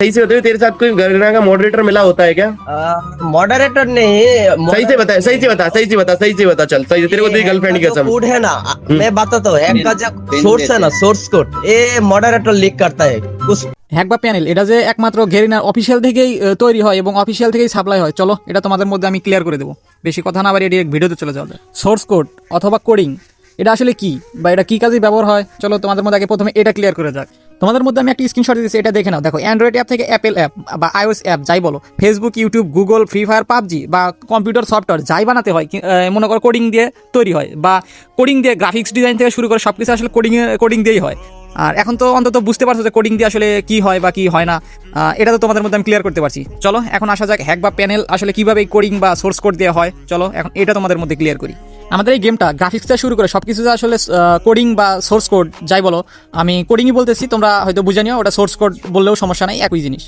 सही से बताइए तेरे साथ कोई गरगना का मॉडरेटर मिला होता है क्या मॉडरेटर नहीं सही से बता सही से बता सही से बता सही से बता चल सही से तेरे को तेरी गर्लफ्रेंड की कसम कोड है ना मैं बताता हूँ हैक का जो सोर्स है ना सोर्स कोड ये मॉडरेटर लीक करता है उस হ্যাক বা প্যানেল এটা যে একমাত্র গেরিনার অফিসিয়াল থেকেই আহ, তৈরি হয় এবং অফিসিয়াল থেকেই সাপ্লাই হয় চলো এটা তোমাদের মধ্যে আমি ক্লিয়ার করে দেবো বেশি কথা না বাড়িয়ে ডিরেক্ট ভিডিওতে চলে যাওয়া সোর্স কোড অথবা কোডিং এটা আসলে কি বা এটা কি কাজে ব্যবহার হয় চলো তোমাদের মধ্যে আগে প্রথমে এটা ক্লিয়ার করে যাক তোমাদের মধ্যে আমি একটা স্ক্রিনশট দিচ্ছি এটা দেখে নাও। দেখো অ্যান্ড্রয়েড অ্যাপ থেকে অ্যাপেল অ্যাপ বা আইওএস অ্যাপ যাই বলো Facebook YouTube Google free fire PUBG বা কম্পিউটার সফটওয়্যার যাই বানাতে হয় মনে করো কোডিং দিয়ে তৈরি হয় বা কোডিং দিয়ে গ্রাফিক্স ডিজাইন থেকে শুরু করে সব কিছু আসলে কোডিং কোডিং দিয়েই হয়। আর এখন তো অন্তত বুঝতে পারছ যে কোডিং দিয়ে আসলে কি হয় বা কি হয় না। এটা তো তোমাদের মধ্যে আমি ক্লিয়ার করতে পারছি। চলো, এখন আসা যাক হ্যাক বা প্যানেল আসলে কীভাবে কোডিং বা সোর্স কোড দেওয়া হয়। চলো, এখন এটা তোমাদের মধ্যে ক্লিয়ার করি। আমাদের এই গেমটা গ্রাফিক্স থেকে শুরু করে সব কিছু আসলে কোডিং বা সোর্স কোড যাই বলো, আমি কোডিংই বলতেছি, তোমরা হয়তো বুঝে নিও, ওটা সোর্স কোড বললেও সমস্যা নাই, একই জিনিস।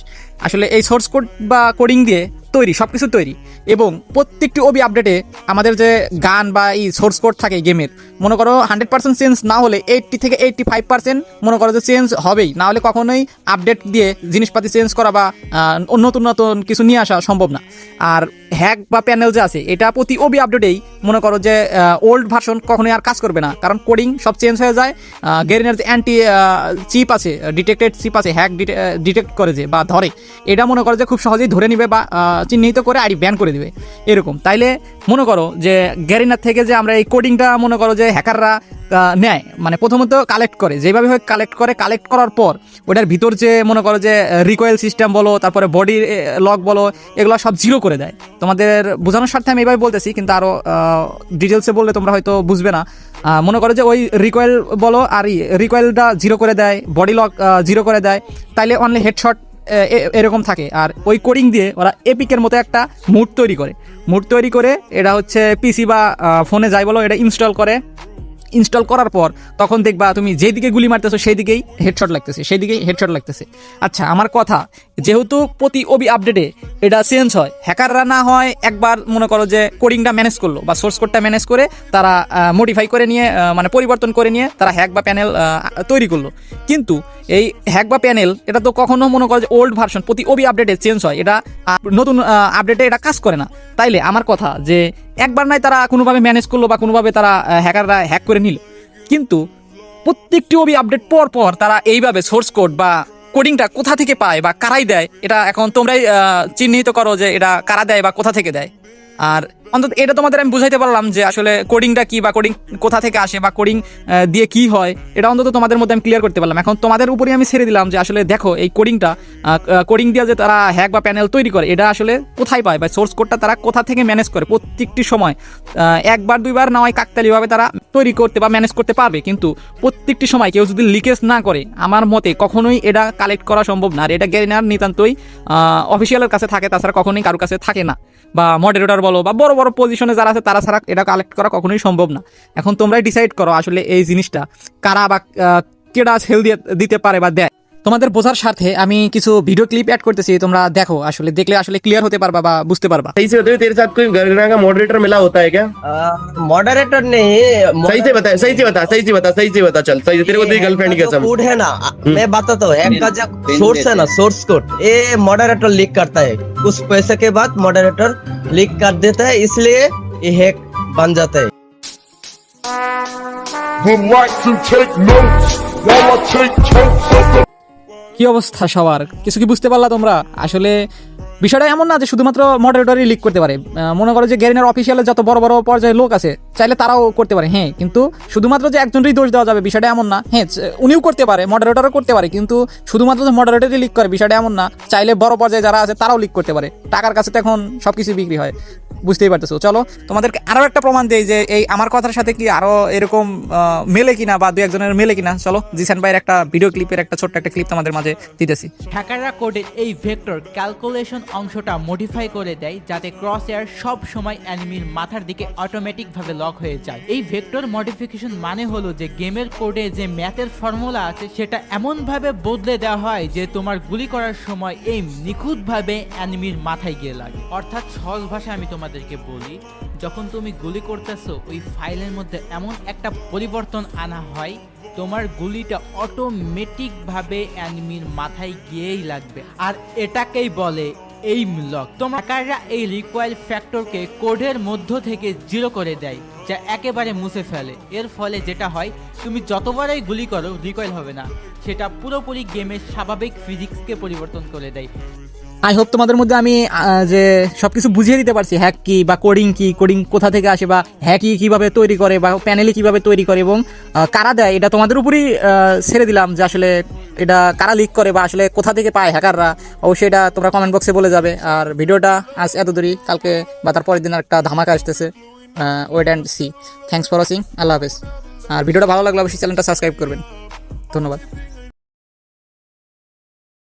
আসলে এই সোর্স কোড বা কোডিং দিয়ে তৈরি সব কিছু তৈরি। এবং প্রত্যেকটি ওবি আপডেটে আমাদের যে গান বা এই সোর্স কোড থাকে গেমের মনে করো হান্ড্রেড পার্সেন্ট চেঞ্জ না হলে এইটটি থেকে এইটটি ফাইভ পার্সেন্ট মনে করো যে চেঞ্জ হবেই। না হলে কখনোই আপডেট দিয়ে জিনিসপাতি চেঞ্জ করা বা নতুন নতুন কিছু নিয়ে আসা সম্ভব না। আর হ্যাক বা প্যানেল যে আছে, এটা প্রতি ওবি আপডেটেই মনে করো যে ওল্ড ভার্সন কখনোই আর কাজ করবে না। কারণ কোডিং সব চেঞ্জ হয়ে যায়। গেরিনের যে অ্যান্টি চিপ আছে ডিটেক্টেড চিপ আছে হ্যাক ডিটেক্ট করে যে বা ধরে, এটা মনে করো যে খুব সহজেই ধরে নিবে বা চিহ্নিত করে আইডি ব্যান করে দিবে। এরকম। তাইলে মনে করো যে গ্যারিনার থেকে যে আমরা এই কোডিংটা মনে করো যে হ্যাকাররা নেয় মানে প্রথমত কালেক্ট করে। যেভাবে হয় কালেক্ট করে কালেক্ট করার পর ওটার ভিতর যে মনে করো যে রিকয়েল সিস্টেম বলো, তারপরে বডি লক বলো, এগুলো সব জিরো করে দেয়। তোমাদের বোঝানোর স্বার্থে আমি এভাবে বলতেছি, কিন্তু আরও ডিটেলসে বললে তোমরা হয়তো বুঝবে না। মনে করো যে ওই রিকয়েল বলো আর রিকয়েলটা জিরো করে দেয় বডি লক জিরো করে দেয়। তাইলে অনলি হেডশট এরকম থাকে। আর ওই কোডিং দিয়ে ওরা এপিকের মতো একটা মুড তৈরি করে। মুড তৈরি করে, এটা হচ্ছে পিসি বা ফোনে যাই বলো, এটা ইনস্টল করে। ইনস্টল করার পর তখন দেখবা তুমি যেদিকে গুলি মারতেছো সেই দিকেই হেডশট লাগতেছে সেই দিকেই হেডশট লাগতেছে। আচ্ছা আমার কথা, যেহেতু প্রতি ওবি আপডেটে এটা চেঞ্জ হয় হ্যাকাররা না হয় একবার মনে করো যে কোডিংটা ম্যানেজ করল বা সোর্স কোডটা ম্যানেজ করে তারা মডিফাই করে নিয়ে মানে পরিবর্তন করে নিয়ে তারা হ্যাক বা প্যানেল তৈরি করল। কিন্তু এই হ্যাক বা প্যানেল এটা তো কখনো মনে করো যে ওল্ড ভার্সন প্রতি ওবি আপডেটে চেঞ্জ হয়। এটা নতুন আপডেটে এটা কাজ করে না। তাইলে আমার কথা যে একবার নয় তারা কোনোভাবে ম্যানেজ করল বা কোনোভাবে তারা হ্যাকাররা হ্যাক করে নিল। কিন্তু প্রত্যেকটি ওবি আপডেট পর পর তারা এইভাবে সোর্স কোড বা কোডিংটা কোথা থেকে পায় বা কারাই দেয়, এটা এখন তোমরাই চিহ্নিত করো যে এটা কারা দেয় বা কোথা থেকে দেয়। আর অন্তত এটা তোমাদের আমি বুঝাইতে পারলাম যে আসলে কোডিংটা কি বা কোডিং কোথা থেকে আসে বা কোডিং দিয়ে কি হয়, এটা অন্তত তোমাদের মধ্যে আমি ক্লিয়ার করতে পারলাম। এখন তোমাদের উপরে আমি ছেড়ে দিলাম যে আসলে দেখো এই কোডিংটা কোডিং দিয়ে যে তারা হ্যাক বা প্যানেল তৈরি করে, এটা আসলে কোথায় পায় বা সোর্স কোডটা তারা কোথা থেকে ম্যানেজ করে প্রত্যেকটি সময়। একবার, দুইবার না হয় কাকতালিভাবে তারা তৈরি করতে বা ম্যানেজ করতে পারবে, কিন্তু প্রত্যেকটি সময় কেউ যদি লিকেজ না করে, আমার মতে কখনোই এটা কালেক্ট করা সম্ভব না। আর এটা গেরিনার নিতান্তই অফিসিয়ালের কাছে থাকে, তাছাড়া কখনোই কারোর কাছে থাকে না। বা মডারেটর বলো বা বড় বড় পজিশনে যারা আছে তারা ছাড়া এটা কালেক্ট করা কখনোই সম্ভব না এখন তোমরাই ডিসাইড করো আসলে এই জিনিসটা কারা বা আহ, কেডা সেল দিয়ে দিতে পারে বা দেয় তোমাদের বোঝার স্বার্থে আমি কিছু ভিডিও ক্লিপ অ্যাড করতেছি তোমরা দেখো আসলে দেখলে আসলে ক্লিয়ার হতে পারবা বা বুঝতে পারবা सही से बताइए तेरे साथ कोई गरगना का मॉडरेटर मिला होता है क्या मॉडरेटर नहीं सही से बता सही से बता सही से बता सही से बता चल सही से तेरे को तेरी गर्लफ्रेंड की कसम कोड है ना मैं बताता हूँ हैक का जो सोर्स है ना सोर्स कोड ये मॉडरेटर लीक करता है कुछ पैसे के बाद मॉडरेटर लीक कर देता है इसलिए ये हैक बन जाता है would like to take notes while I take totes of the কি অবস্থা সবার কিছু কি বুঝতে পারলা তোমরা আসলে বিষয়টা এমন না যে শুধুমাত্র মডারেটরই লিক করতে পারে। মনে করো যে গেরিনার অফিসিয়ালের যত বড় বড় পর্যায়ে লোক আছে, চাইলে তারাও করতে পারে। হ্যাঁ কিন্তু শুধুমাত্র যে একজনই দোষ দেওয়া যাবে, বিষয়টা এমন না। হ্যাঁ উনিও করতে পারে মডারেটরও করতে পারে, কিন্তু শুধুমাত্র যে মডারেটরই লিক করে, বিষয়টা এমন না। চাইলে বড় পর্যায়ে যারা আছে, তারাও লিক করতে পারে। টাকার কাছে তো এখন সবকিছু বিক্রি হয়। বুঝতেই পারতেছো? চলো, তোমাদেরকে আরও একটা প্রমাণ দেই যে এই আমার কথার সাথে কি আরও এরকম মেলে কিনা বা দু একজনের মেলে কিনা? চলো, জিসান ভাইয়ের একটা ভিডিও ক্লিপের একটা ছোট্ট একটা ক্লিপ তোমাদের মাঝে দিতেছি। হ্যাকাররা কোডের এই ভেক্টর ক্যালকুলেশন অংশটা মডিফাই করে দেয় যাতে ক্রস এয়ার সব সময় অ্যানিমির মাথার দিকে অটোমেটিকভাবে লক হয়ে যায়। এই ভেক্টর মডিফিকেশন মানে হলো যে গেমের কোডে যে ম্যাথের ফর্মুলা আছে, সেটা এমনভাবে বদলে দেওয়া হয় যে তোমার গুলি করার সময় এই নিখুঁতভাবে অ্যানিমির মাথায় গিয়ে লাগে। অর্থাৎ সহজ ভাষায় আমি তোমাদেরকে বলি যখন তুমি গুলি করতেছো, ওই ফাইলের মধ্যে এমন একটা পরিবর্তন আনা হয়, তোমার গুলিটা অটোমেটিক ভাবে অ্যানিমির মাথায় গিয়েই লাগবে। আর এটাকেই বলে এই লক তোমার হ্যাকাররা এই রিকোয়াইল ফ্যাক্টরকে কোডের মধ্য থেকে জিরো করে দেয়, যা একেবারে মুছে ফেলে। এর ফলে যেটা হয়, তুমি যতবারই গুলি করো রিকয়েল হবে না। সেটা পুরোপুরি গেমের স্বাভাবিক ফিজিক্সকে পরিবর্তন করে দেয়। আই হোপ তোমাদের মধ্যে আমি যে সবকিছু বুঝিয়ে দিতে পারছি হ্যাক কি বা কোডিং কি কোডিং কোথা থেকে আসে বা হ্যাকি কীভাবে তৈরি করে বা প্যানেলি কীভাবে তৈরি করে এবং কারা দেয়, এটা তোমাদের উপরই ছেড়ে দিলাম যে আসলে এটা কারা লিক করে বা আসলে কোথা থেকে পায় হ্যাকাররা অবশ্যই এটা তোমরা কমেন্ট বক্সে বলে যাবে। আর ভিডিওটা আজ এত দূরই, কালকে বা তার পরের দিন একটা ধামাকা আসতেছে wait and see thanks for watching আল্লাহ হাফেজ। আর ভিডিওটা ভালো লাগলে অবশ্যই চ্যানেলটা সাবস্ক্রাইব করবেন। ধন্যবাদ।